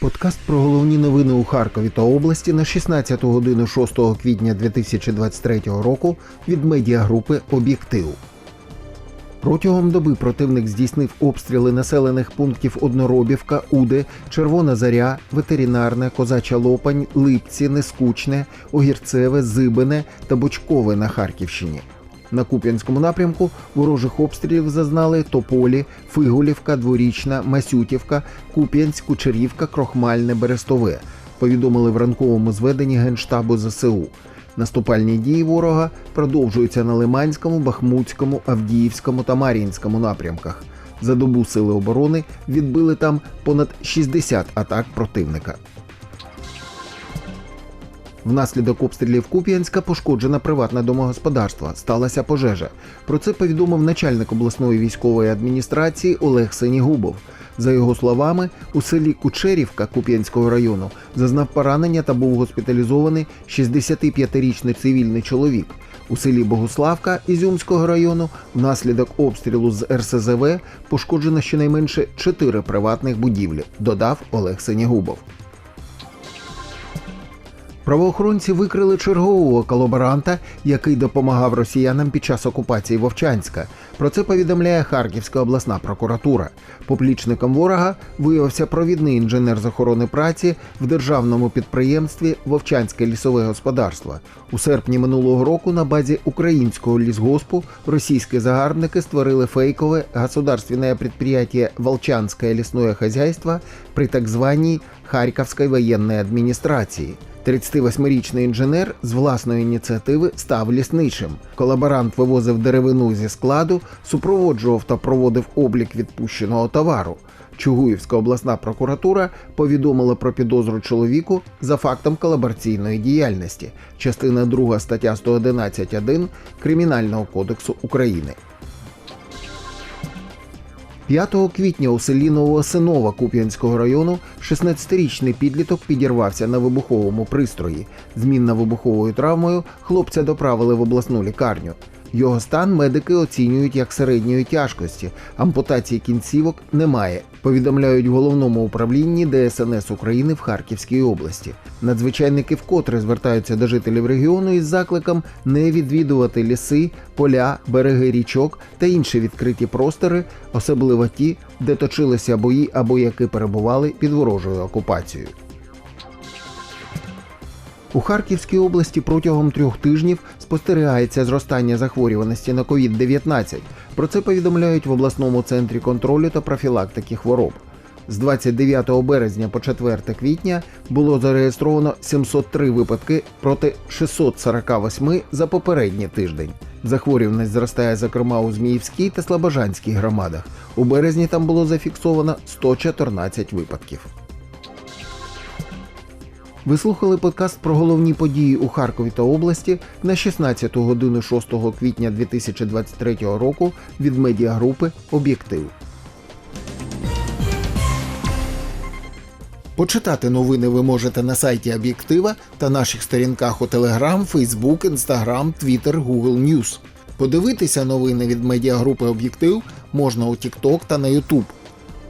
Подкаст про головні новини у Харкові та області на 16 годину 6 квітня 2023 року від медіагрупи Об'єктив. Протягом доби противник здійснив обстріли населених пунктів Одноробівка, Уди, Червона Заря, Ветеринарне, Козача Лопань, Липці, Нескучне, Огірцеве, Зибине та Бочкове на Харківщині. На Куп'янському напрямку ворожих обстрілів зазнали Тополі, Фигулівка, Дворічна, Масютівка, Куп'янськ, Кучерівка, Крохмальне, Берестове. Повідомили в ранковому зведенні Генштабу ЗСУ. Наступальні дії ворога продовжуються на Лиманському, Бахмутському, Авдіївському та Мар'їнському напрямках. За добу сили оборони відбили там понад 60 атак противника. Внаслідок обстрілів Куп'янська пошкоджена приватне домогосподарство. Сталася пожежа. Про це повідомив начальник обласної військової адміністрації Олег Сенігубов. За його словами, у селі Кучерівка Куп'янського району зазнав поранення та був госпіталізований 65-річний цивільний чоловік. У селі Богуславка Ізюмського району внаслідок обстрілу з РСЗВ пошкоджено щонайменше 4 приватних будівлі, додав Олег Сенігубов. Правоохоронці викрили чергового колаборанта, який допомагав росіянам під час окупації Вовчанська. Про це повідомляє Харківська обласна прокуратура. Поплічником ворога виявився провідний інженер з охорони праці в державному підприємстві Вовчанське лісове господарство. У серпні минулого року на базі українського лісгоспу російські загарбники створили фейкове государственне підприємство Волчанське лісне хозяйство при так званій Харківській воєнній адміністрації. 38-річний інженер з власної ініціативи став лісничим. Колаборант вивозив деревину зі складу, супроводжував та проводив облік відпущеного товару. Чугуївська обласна прокуратура повідомила про підозру чоловіку за фактом колабораційної діяльності. Частина 2 стаття 111.1 Кримінального кодексу України. 5 квітня у селі Новоосинова Куп'янського району 16-річний підліток підірвався на вибуховому пристрої. Змінно-вибуховою травмою хлопця доправили в обласну лікарню. Його стан медики оцінюють як середньої тяжкості. Ампутації кінцівок немає. Повідомляють в головному управлінні ДСНС України в Харківській області. Надзвичайники вкотре звертаються до жителів регіону із закликом не відвідувати ліси, поля, береги річок та інші відкриті простори, особливо ті, де точилися бої або які перебували під ворожою окупацією. У Харківській області протягом трьох тижнів спостерігається зростання захворюваності на COVID-19. Про це повідомляють в обласному центрі контролю та профілактики хвороб. З 29 березня по 4 квітня було зареєстровано 703 випадки проти 648 за попередній тиждень. Захворюваність зростає, зокрема, у Зміївській та Слобожанській громадах. У березні там було зафіксовано 114 випадків. Ви слухали подкаст про головні події у Харкові та області на 16 годину 6 квітня 2023 року від медіагрупи Об'єктив. Почитати новини ви можете на сайті Об'єктива та наших сторінках у Telegram, Facebook, Instagram, Twitter, Google News. Подивитися новини від медіагрупи Об'єктив можна у TikTok та на YouTube.